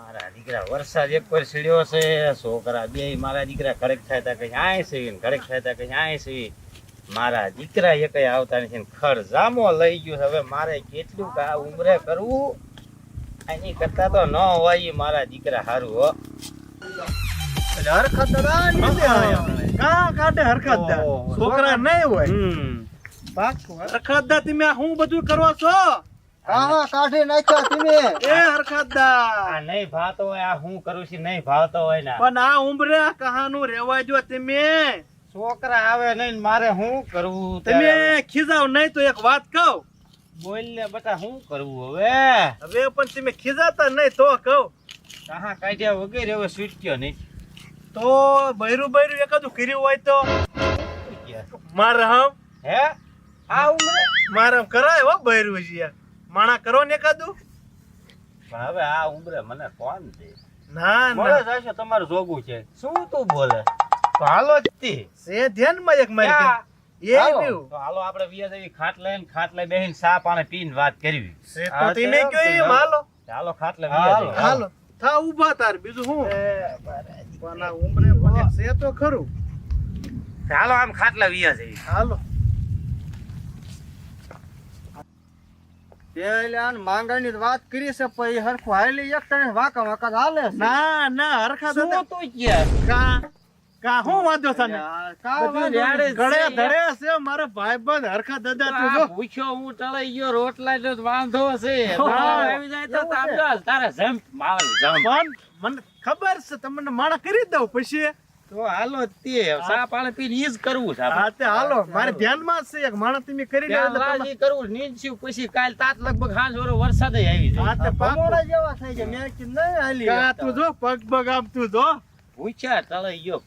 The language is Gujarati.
મારા દીકરા વરસાદ એક પર સીડ્યો છે છોકરા બે મારા દીકરા ઘડક થાય તા કઈ આય છે ને થાય તા કઈ આય છે. મારા દીકરા એક આવતા નથી ને ખર જામો લઈ ગયો હવે મારે કેટલું કા ઉમરે કરવું? એની કરતા તો ન હોય મારા દીકરા હારું હો. એટલે હરખત. કાં કાઢે હરખત છોકરા નહીં હોય. હરખત દા તમે હું શું બધું કરો છો? હા કાઢી નાખ્યા તમે એ હરખત દા આ નહીં ભાતો હોય આ હું કરું છું નહીં ભાવતો હોય ને. પણ આ ઉંમરે કહાનું રેવા જો તમે. છોકરા આવે નહીં મારે શું કરવું તમે ખીજાવ નહીં તો એક વાત કહું. બોલ ને બટા શું કરવું હવે? હવે પણ તમે ખીજાતા નહીં તો કહું. કાહા કાઢ્યા વગેરે હવે છૂટક્યો નહીં. તો બૈરું બૈરું એકાદું કર્યું હોય તો? મારે હમ? હે? આ ઉંમરે મારે હમ કરાય હો બૈરું છે યાર માણા કરો ને પણ હવે આ ઉંમરે મને કોણ દે? ના ના. જાશો તમારું જોગું છે. શું તું બોલે? તો હાલો જતી સે ધ્યાનમાં એક મારી એ હાલો. તો હાલો આપણે વિયા દેવી ખાટ લઈને ને ખાટલે બેહીને સા પાણે પીને વાત કરવી. સે તો તમે કયો એમ હાલો. હાલો. ખાટલે હાલો વિયા જઈએ. હાલો. થા ઊભા તાર બીજું શું? પણ આ ઉંમરે છે તો ખરું. હાલો આમ ખાટલા વિયા જઈ હાલો. પેલા માંગણી વાત કરી છે પણ હરખું હાલી એક તને વાંકા વાંકા હાલે ના ના હરખા શું દાદા કા? કા હું વાંધો તને? યાર, કા બધું વાંધો રેડે નહીં. ગળે ધડે છે મારા ભાઈબંધ હરખા દાદા તું જો. પૂછ્યો હું ટળાઈ ગયો રોટલા જો વાંધો છે. આવી જાય તો તારે જમ્પ જમ્પ મને ખબર છે તમને માણા કરી દઉં પછી. તો હાલો તે. ચા પાણી પીને ઈ જ કરવું છે હા તે હાલો. મારે ધ્યાનમાં છે એક માણસ તમે કરી લે ત્યાં કરવું નીંદ છીવ પછી કાલ તાત લગભગ હાંજ વરો વરસાદ આવી હા જાય તે પાકું. જેવા થઈ જાય મેં કીધું નહીં હાલી તું. જો પગ પગ આમ તું જો. પૂછ્યા ટળાઈ ગયો